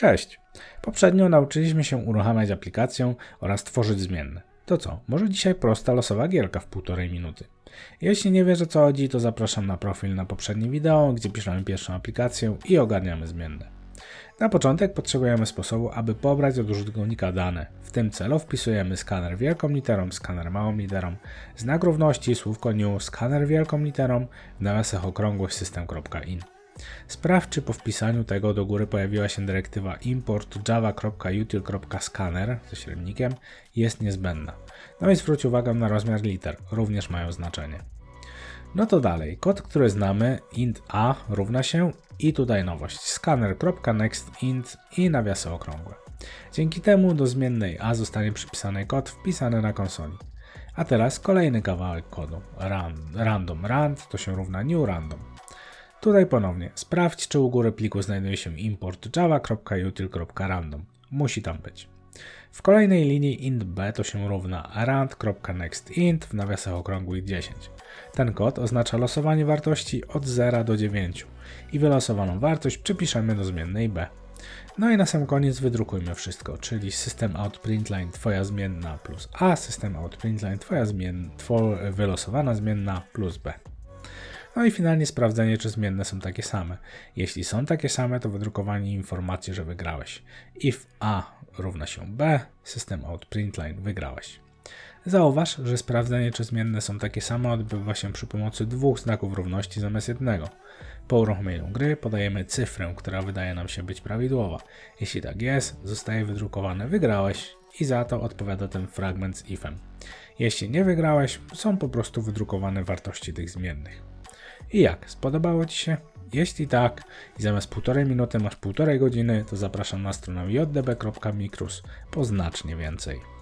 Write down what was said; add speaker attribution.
Speaker 1: Cześć! Poprzednio nauczyliśmy się uruchamiać aplikację oraz tworzyć zmienne. To co? Może dzisiaj prosta losowa gierka w półtorej minuty. Jeśli nie wiesz o co chodzi, to zapraszam na profil na poprzednie wideo, gdzie piszemy pierwszą aplikację i ogarniamy zmienne. Na początek potrzebujemy sposobu, aby pobrać od użytkownika dane. W tym celu wpisujemy skaner wielką literą, skaner małą literą, znak równości, słówko new, skaner wielką literą, w nawiasach okrągłość system.in. Sprawdź, czy po wpisaniu tego do góry pojawiła się dyrektywa import java.util.scanner ze średnikiem jest niezbędna. No i zwróć uwagę na rozmiar liter, również mają znaczenie. No to dalej, kod, który znamy, int a równa się i tutaj nowość, scanner.nextInt i nawiasy okrągłe. Dzięki temu do zmiennej a zostanie przypisany kod wpisany na konsoli. A teraz kolejny kawałek kodu, ran, random rand to się równa new random. Tutaj ponownie sprawdź, czy u góry pliku znajduje się import java.util.random. Musi tam być. W kolejnej linii int b to się równa rand.nextInt w nawiasach okrągłych 10. Ten kod oznacza losowanie wartości od 0 do 9 i wylosowaną wartość przypiszemy do zmiennej b. No i na sam koniec wydrukujmy wszystko, czyli system out println twoja zmienna plus a, system out println twoja zmienna, two, wylosowana zmienna plus b. No i finalnie sprawdzenie, czy zmienne są takie same. Jeśli są takie same, to wydrukowanie informacji, że wygrałeś. If A równa się B, system out println wygrałeś. Zauważ, że sprawdzenie, czy zmienne są takie same, odbywa się przy pomocy dwóch znaków równości zamiast jednego. Po uruchomieniu gry podajemy cyfrę, która wydaje nam się być prawidłowa. Jeśli tak jest, zostaje wydrukowane wygrałeś i za to odpowiada ten fragment z ifem. Jeśli nie wygrałeś, są po prostu wydrukowane wartości tych zmiennych. I jak? Spodobało Ci się? Jeśli tak i zamiast półtorej minuty masz półtorej godziny, to zapraszam na stronę jdb.micrus po znacznie więcej.